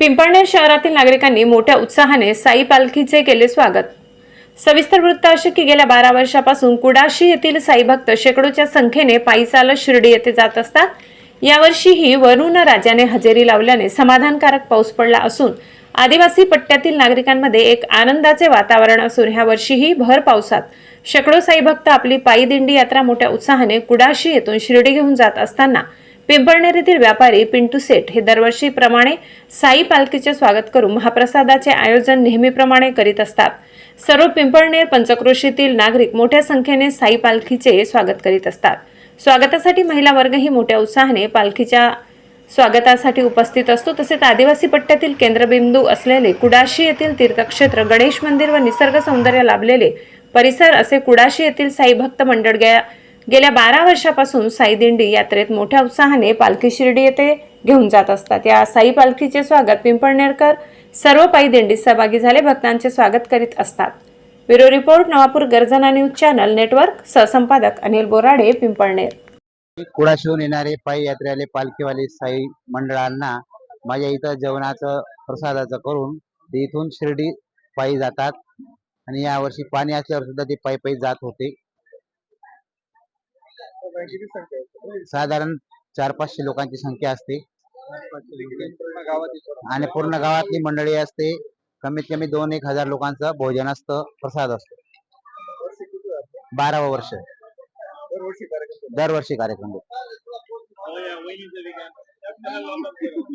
पिंपळनेर शहरातील नागरिकांनी मोठ्या उत्साहाने साई पालखीचे केले स्वागत. सविस्तर वृत्त असे की गेल्या बारा वर्षापासून कुडाशी येथील साई भक्त शेकडोच्या संख्येने पायी चालत शिर्डी येथे जात असतात. यावर्षीही वरुण राजाने हजेरी लावल्याने समाधानकारक पाऊस पडला असून आदिवासी पट्ट्यातील नागरिकांमध्ये एक आनंदाचे वातावरण असून ह्या वर्षीही भर पावसात. शेकडो साई भक्त आपली पायी दिंडी यात्रा मोठ्या उत्साहाने कुडाशी येथून शिर्डी घेऊन जात असताना पिंपळनेर येथील व्यापारी पिंटू सेठ हे दरवर्षीप्रमाणे साई पालखीचे स्वागत करून महाप्रसादाचे आयोजन नेहमीप्रमाणे करीत असतात. सर्व पिंपळनेर पंचक्रोशीतील नागरिक मोठ्या संख्येने साई पालखीचे स्वागत करीत असतात. स्वागतासाठी महिला वर्गही मोठ्या उत्साहाने पालखीच्या स्वागतासाठी उपस्थित असतो. तसेच आदिवासी पट्ट्यातील केंद्रबिंदू असलेले कुडाशी येथील तीर्थक्षेत्र गणेश मंदिर व निसर्ग सौंदर्य लाभलेले परिसर असे कुडाशी येथील साई भक्त मंडळ गेल्या बारा वर्षापासून साई दिंडी यात्रेत मोठ्या उत्साहाने पालखी शिर्डी येथे घेऊन जात असतात. या साई पालखीचे स्वागत पिंपळनेरकर सर्व पायी दिंडीत सहभागी झाले भक्तांचे स्वागत करीत असतात. Bureau report Navapur Garjana news channel network सहसंपादक Anil Borade Pimpalner. कुडाशिवून येणारे पायी यात्रेले पालखीवाले साई मंडळांना माझ्या इथं जेवणाचं प्रसादाचं करून ते इथून शिर्डी पायी जातात. आणि यावर्षी पाणी असल्यावर सुद्धा ते पायी पायी जात होते. साधारण चार पाचशे लोकांची संख्या असते. आणि पूर्ण गावातली मंडळी असते. कमीत कमी दोन एक हजार लोकांचं भोजन असतं. प्रसाद असतो बारावं वर्ष. दरवर्षी कार्यक्रम. होतो.